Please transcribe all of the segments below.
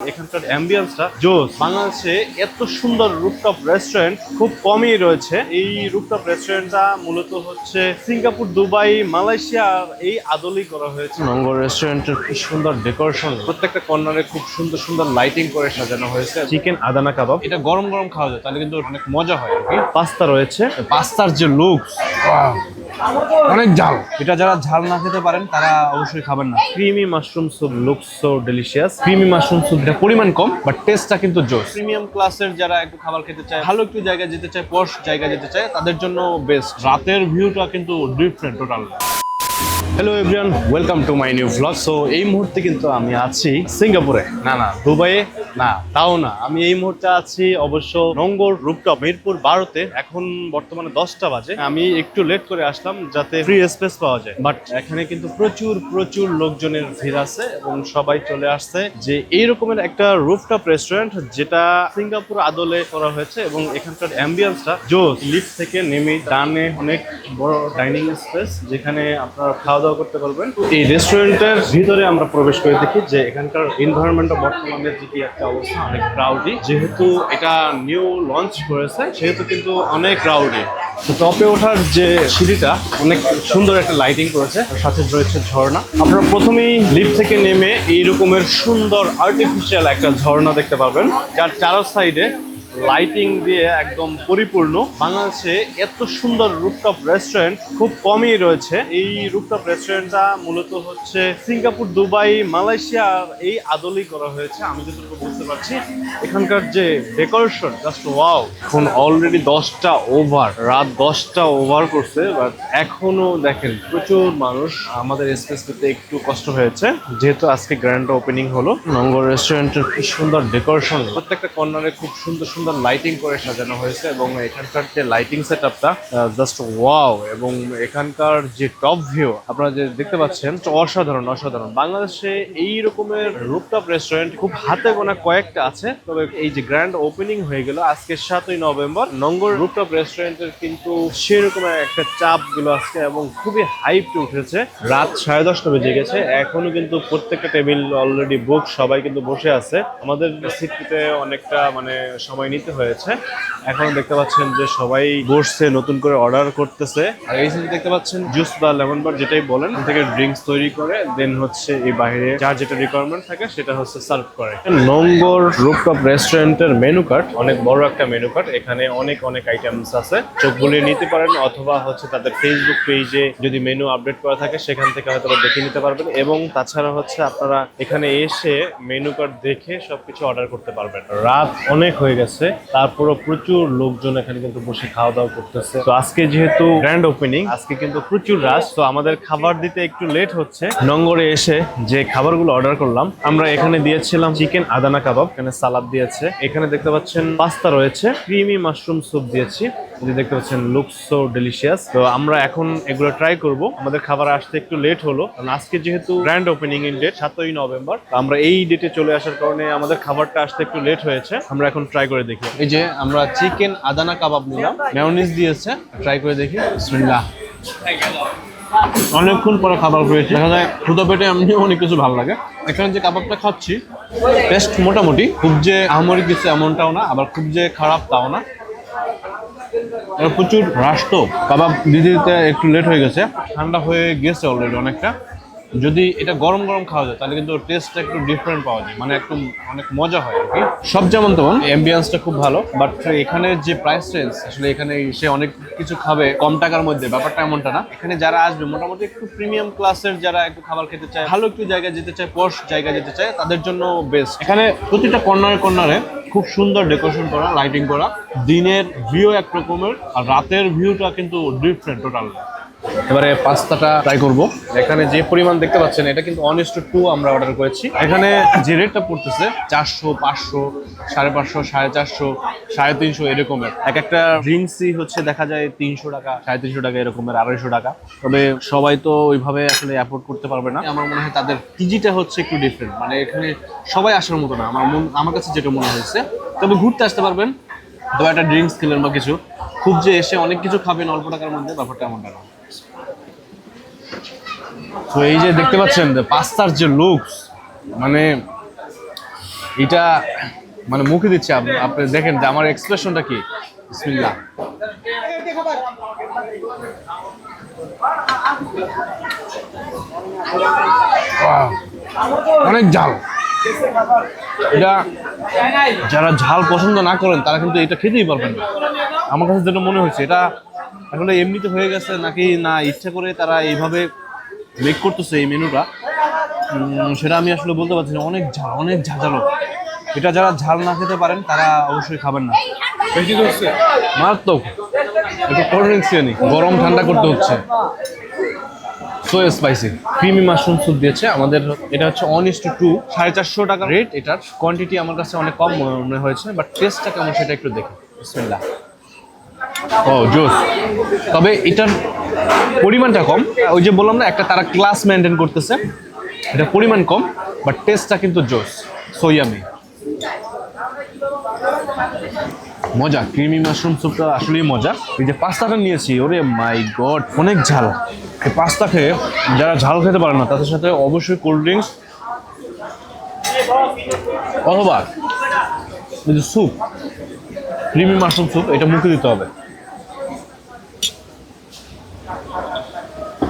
এখানকার অ্যাম্বিয়েন্সটা জোস বাংলাদেশে এত সুন্দর রুফটপ রেস্টুরেন্ট খুব কমই রয়েছে। এই রুফটপ রেস্টুরেন্টটা মূলত হচ্ছে সিঙ্গাপুর দুবাই মালয়েশিয়া এই আদলেই করা হয়েছে। নঙ্গর রেস্টুরেন্টের কি সুন্দর ডেকোরেশন প্রত্যেকটা কর্নারে খুব সুন্দর সুন্দর লাইটিং করে সাজানো হয়েছে। চিকেন আদানা কাবাব। এটা গরম গরম খাওয়া যায় তাহলে কিন্তু অনেক মজা হয় আর কি। পাস্তা রয়েছে। পাস্তার যে লুকস অনেক ঝাল। এটা যারা ঝাল না খেতে পারেন তারা অবশ্যই খাবেন না। Creamy mushroom soup look so delicious creamy mushroom soup এটা পরিমাণ কম বাট টেস্টটা কিন্তু জোস। প্রিমিয়াম ক্লাসের যারা একটু খাবার খেতে চায় ভালো একটু জায়গায় যেতে চায় পশ জায়গায় যেতে চায় তাদের জন্য বেস্ট রাতের ভিউটা কিন্তু different total hello everyone welcome to my new vlog so এই মুহূর্তে কিন্তু আমি আছি সিঙ্গাপুরে। না না। দুবাইয়ে? না। তাও না। আমি এই মুহূর্তে আছি অবশ্য নঙ্গর রূপটপ মিরপুর বারোতে। এখন বর্তমানে দশটা বাজে। আমি একটু লেট করে আসলাম যাতে ফ্রি স্পেস পাওয়া যায়। বাট এখানে কিন্তু প্রচুর প্রচুর লোকজনের ভিড় আছে এবং সবাই চলে আসছে যে এই রকমের একটা রুফটপ রেস্টুরেন্ট যেটা সিঙ্গাপুর আদলে করা হয়েছে এবং এখানকার অ্যাম্বিয়েন্সটা জোস লিফট থেকে নেমে ডানে অনেক বড় ডাইনিং স্পেস যেখানে আপনারা খাওয়া দাওয়া করতে পারবেন। এই রেস্টুরেন্টের ভিতরে আমরা প্রবেশ করে দেখি যে এখানকার এনভায়রনমেন্টটা বর্তমানে যেটি একটা অবস্থা, অনেক ক্রাউডি যেহেতু এটা নিউ লঞ্চ করেছে, সেহেতু কিন্তু অনেক ক্রাউডি টপে ওঠার যে সিঁড়িটা, অনেক সুন্দর একটা লাইটিং করেছে সাথে রয়েছে ঝর্ণা। আপনারা প্রথমেই লিফট থেকে নেমে এই রকমের সুন্দর আর্টিফিশিয়াল একটা ঝর্ণা দেখতে পাবেন যার চারো সাইডে লাইটিং দিয়ে একদম পরিপূর্ণ। বাংলাদেশে এত সুন্দর রুফটপ রেস্টুরেন্ট খুব কমই রয়েছে। এই রুফটপ রেস্টুরেন্টটা মূলত হচ্ছে সিঙ্গাপুর, দুবাই, মালয়েশিয়া এই আদলেই করা হয়েছে। আমি যতটুকু বুঝতে পারছি, এখানকার যে ডেকোরেশন জাস্ট ওয়াও এখন অলরেডি দশটা ওভার রাত দশটা ওভার করছে বাট এখনও দেখেন প্রচুর মানুষ আমাদের স্পেস পেতে একটু কষ্ট হয়েছে। যেহেতু আজকে গ্র্যান্ড ওপেনিং হলো, নঙ্গর রেস্টুরেন্টের কি সুন্দর ডেকোরেশন প্রত্যেকটা কর্নারে খুব সুন্দর সুন্দর লাইটিং করে সাজানো হয়েছে এবং এখানকার যে লাইটিং সেট আপটা জাস্ট ওয়াও এবং এখানকার যে টপ ভিউ আপনারা যে দেখতে পাচ্ছেন অসাধারণ অসাধারণ। বাংলাদেশে এই রকমের রুপটপ রেস্টুরেন্ট খুব হাতে গোনা কয়েকটা আছে। তবে এই যে গ্র্যান্ড ওপেনিং হয়ে গেল আজকে সাতই নভেম্বর, নঙ্গর রুপটপ রেস্টুরেন্টের কিন্তু সেরকম একটা চাপগুলো আজকে এবং খুবই হাইপ উঠেছে। রাত সাড়ে দশটা বেজে গেছে, এখনও কিন্তু প্রত্যেকটা টেবিল অলরেডি বুক সবাই কিন্তু বসে আছে। আমাদের সিটিতে অনেকটা মানে সময় নিতে হয়েছে। এখন দেখতে পাচ্ছেন যে সবাই বসছে, নতুন করে অর্ডার করতেছে। আর এই সাইডে দেখতে পাচ্ছেন জুস বা লেমন বার যেটাই বলেন থেকে ড্রিঙ্কস তৈরি করে দেন হচ্ছে এই বাইরে যার যেটা রিকোয়ারমেন্ট থাকে, সেটা হচ্ছে সার্ভ করে। নঙ্গর রুপটপ রেস্টুরেন্টের মেনু কার্ড অনেক বড় একটা মেনু কার্ড এখানে অনেক অনেক আইটেমস আছে। চোখ বুলিয়ে নিতে পারেন, অথবা হচ্ছে তাদের ফেসবুক পেজে যদি মেনু আপডেট করা থাকে, সেখান থেকে হয়তো দেখে নিতে পারবেন। এবং তাছাড়া হচ্ছে আপনারা এখানে এসে মেনু কার্ড দেখে সবকিছু অর্ডার করতে পারবেন। রাত অনেক হয়ে গেছে, তারপরও প্রচুর লোকজন এখানে কিন্তু বসে খাওয়া দাওয়া করতেছে। তো আজকে যেহেতু গ্র্যান্ড ওপেনিং আজকে কিন্তু প্রচুর রাশ তো আমাদের খাবার দিতে একটু লেট হচ্ছে। নঙ্গরে এসে যে খাবারগুলো অর্ডার করলাম আমরা এখানে দিয়েছিলাম চিকেন আদানা কাবাব এখানে সালাদ দিয়েছে। এখানে দেখতে পাচ্ছেন পাস্তা রয়েছে ক্রিমি মাশরুম স্যুপ দিয়েছি। যে দেখতে পাচ্ছেন লুকস সো ডেলিশিয়াস তো আমরা এখন এগুলো ট্রাই করব। আমাদের খাবার আসতে একটু লেট হলো কারণ আজকে যেহেতু গ্র্যান্ড ওপেনিং ইন ডেট সাতই নভেম্বর তো আমরা এই ডেটে চলে আসার কারণে আমাদের খাবারটা আসতে একটু লেট হয়েছে। আমরা এখন ট্রাই করে দেখি। এই যে আমরা চিকেন আদানা কাবাব নিলাম মেয়নিজ দিয়েছে। ট্রাই করে দেখি। বিসমিল্লাহ। অনেকক্ষণ পরে খাবার পেয়েছি। দেখা যায় ক্ষুদা পেটে এমনি অনেক কিছু ভালো লাগে। এখানে যে কাবাবটা খাচ্ছি টেস্ট মোটামুটি। খুব যে আহামরি কিছু এমনটাও না, আবার খুব যে খারাপ তাও না। প্রচুর হ্রাস তো কাবাব দিতে দিতে একটু লেট হয়ে গেছে। ঠান্ডা হয়ে গেছে অলরেডি অনেকটা। যদি এটা গরম গরম খাওয়া যায় তাহলে কিন্তু টেস্টটা একটু ডিফারেন্ট পাওয়া যায়। মানে একটু অনেক মজা হয় আর কি। সব যেমন তেমন। অ্যাম্বিয়েন্সটা খুব ভালো। বাট এখানে যে প্রাইস রেঞ্জ আসলে এখানে সে অনেক কিছু খাবে কম টাকার মধ্যে ব্যাপারটা এমনটা না। এখানে যারা আসবে মোটামুটি একটু প্রিমিয়াম ক্লাসের যারা একটু খাবার খেতে চায় ভালো একটু জায়গায় যেতে চায় পশ জায়গায় যেতে চায় তাদের জন্য বেস্ট এখানে প্রতিটা কর্নারে কর্নারে খুব সুন্দর ডেকোরেশন করা লাইটিং করা। দিনের ভিউ এক রকমের আর রাতের ভিউটা কিন্তু ডিফারেন্ট টোটাল এবারে পাস্তাটা ট্রাই করব। এখানে যে পরিমাণ দেখতে পাচ্ছেন, এটা কিন্তু অনেস্ট টু আমরা অর্ডার করেছি। এখানে যে রেটটা পড়তেছে, চারশো, পাঁচশো, সাড়ে পাঁচশো, সাড়ে চারশো, সাড়ে তিনশো এরকমের। এক একটা ড্রিঙ্কসই হচ্ছে দেখা যায় তিনশো টাকা, সাড়ে তিনশো টাকা এরকমের, আড়াইশো টাকা। তবে সবাই তো ওইভাবে আসলে অ্যাফোর্ড করতে পারবে না। আমার মনে হয় তাদের পিজিটা হচ্ছে একটু ডিফারেন্ট মানে এখানে সবাই আসার মতো না, আমার মন আমার কাছে যেটা মনে হয়েছে। তবে ঘুরতে আসতে পারবেন। তবে একটা ড্রিঙ্কস খেলেন বা কিছু। খুব যে এসে অনেক কিছু খাবেন অল্প টাকার মধ্যে, ব্যাপারটা এমনটা না। তো এই যে দেখতে পাচ্ছেন পাস্তার যে লুকস মানে এটা মানে মুখে দিচ্ছে আপ- আপনি দেখেন যে আমার এক্সপ্রেশনটা কি? বিসমিল্লাহ। অনেক ঝাল। এটা যারা ঝাল পছন্দ না করেন, তারা কিন্তু এটা খেতেই পারবেন না। আমার কাছে যেটা মনে হচ্ছে, এটা আসলে এমনিতে হয়ে গেছে নাকি না, ইচ্ছা করে তারা এইভাবে মেক করতেছে এই মেনুটা সেটা আমি আসলে বলতে পারছি না। অনেক ঝাল অনেক ঝাঁঝালো। এটা যারা ঝাল না খেতে পারেন তারা অবশ্যই খাবেন না। মারাত্মক। একটু কোল্ড ড্রিঙ্কস নি। গরম ঠান্ডা করতে হচ্ছে। So spicy creamy mushroom soup দিয়েছে। আমাদের এটা হচ্ছে ওয়ান ইস টু টু সাড়ে চারশো টাকা রেট এটার। কোয়ান্টিটি আমার কাছে অনেক কম মনে হয়েছে বাট টেস্টটা কেমন সেটা একটু দেখি। বিসমিল্লাহ। ও জোস তবে এটার পরিমাণটা কম। ওই যে বললাম না, একটা তারা ক্লাস মেনটেন করতেছে। এটা পরিমাণ কম বাট টেস্টটা কিন্তু জোস সোয়ামি মজা ক্রিমি মাশরুম স্যুপটা আসলেই মজা। এই যে পাস্তাটা নিয়েছি, ওরে মাই গড অনেক ঝাল। এই পাস্তা খেয়ে যারা ঝাল খেতে পারে না, তাদের সাথে অবশ্যই কোল্ড ড্রিঙ্কস অথবা এই যে স্যুপ ক্রিমি মাশরুম স্যুপ এটা মুখে দিতে হবে।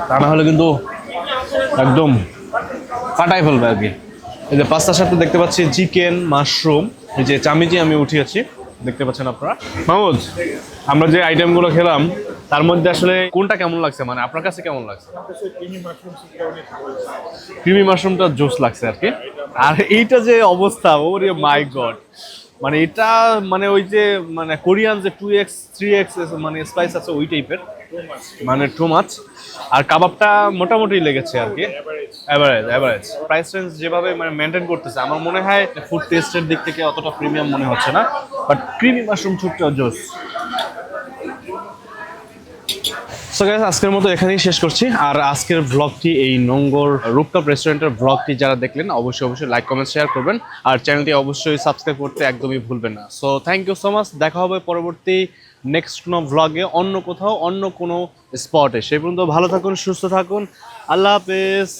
তা না হলে কিন্তু একদম ফাটাই ফেলবে আর কি। এই যে পাস্তার সাথে দেখতে পাচ্ছি, চিকেন, মাশরুম। এই যে চামিচি আমি উঠিয়েছি, দেখতে পাচ্ছেন আপনারা। মাহমুদ, আমরা যে আইটেমগুলো খেলাম, তার মধ্যে আসলে কোনটা কেমন লাগছে? মানে আপনার কাছে কেমন লাগছে? ক্রিমি মাশরুমটা জোস লাগছে আর কি। আর এইটা যে অবস্থা, ওরে মাই গড। মানে এটা মানে ওই যে মানে কোরিয়ান যে টু এক্স থ্রি এক্স মানে স্পাইস আছে ওই টাইপের মানে টু মাছ আর কাবাবটা মোটামুটি লেগেছে আর কি। অ্যাভারেজ অ্যাভারেজ প্রাইস রেঞ্জ যেভাবে মানে মেনটেন করতেছে, আমার মনে হয় ফুড টেস্টের দিক থেকে অতটা প্রিমিয়াম মনে হচ্ছে না। বাট ক্রিমি মাশরুম ছুটটা জোস সো গাইস আজকের মতো এখানেই শেষ করছি। আর আজকের ব্লগটি এই নোংর রুপটপ রেস্টুরেন্টের ব্লগটি যারা দেখলেন, অবশ্যই অবশ্যই লাইক কমেন্ট শেয়ার করবেন। আর চ্যানেলটি অবশ্যই সাবস্ক্রাইব করতে একদমই ভুলবেন না। So thank you so much দেখা হবে পরবর্তী নেক্সট কোনো ভ্লগে অন্য কোথাও, অন্য কোনো স্পটে সেই পর্যন্ত ভালো থাকুন, সুস্থ থাকুন। আল্লাহ হাফেজ।